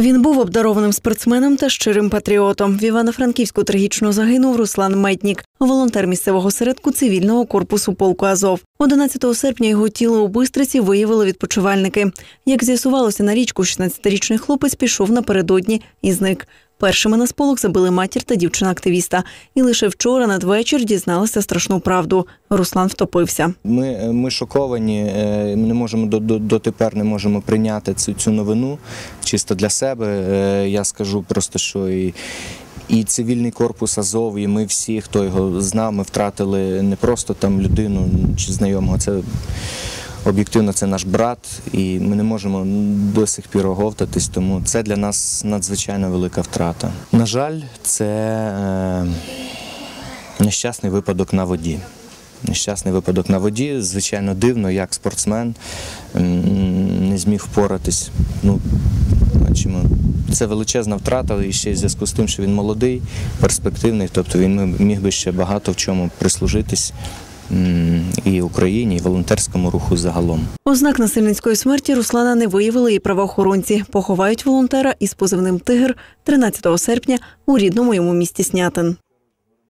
Він був обдарованим спортсменом та щирим патріотом. В Івано-Франківську трагічно загинув Руслан Метнік, волонтер місцевого середку цивільного корпусу полку Азов. 11 серпня його тіло у Бистриці виявили відпочивальники. Як з'ясувалося на річку, 16-річний хлопець пішов напередодні і зник. Першими на сполох забили матір та дівчина-активіста. І лише вчора надвечір дізналися страшну правду. Руслан втопився. Ми, ми шоковані, е, ми не можемо до, до, дотепер не можемо прийняти цю, цю новину чисто для себе. Е, Я скажу просто, що і, і цивільний корпус Азов, і ми всі, хто його знав, ми втратили не просто там людину чи знайомого. Це об'єктивно це наш брат, і ми не можемо до сих пір оговтатись, тому це для нас надзвичайно велика втрата. На жаль, це е, нещасний випадок на воді. Нещасний випадок на воді. Звичайно, дивно, як спортсмен не зміг впоратись. Ну, бачимо, це величезна втрата, і ще в зв'язку з тим, що він молодий, перспективний, тобто він міг би ще багато в чому прислужитись і Україні, і волонтерському руху загалом. Ознак насильницької смерті Руслана не виявили і правоохоронці. Поховають волонтера із позивним Тигр 13 серпня у рідному йому місті Снятин.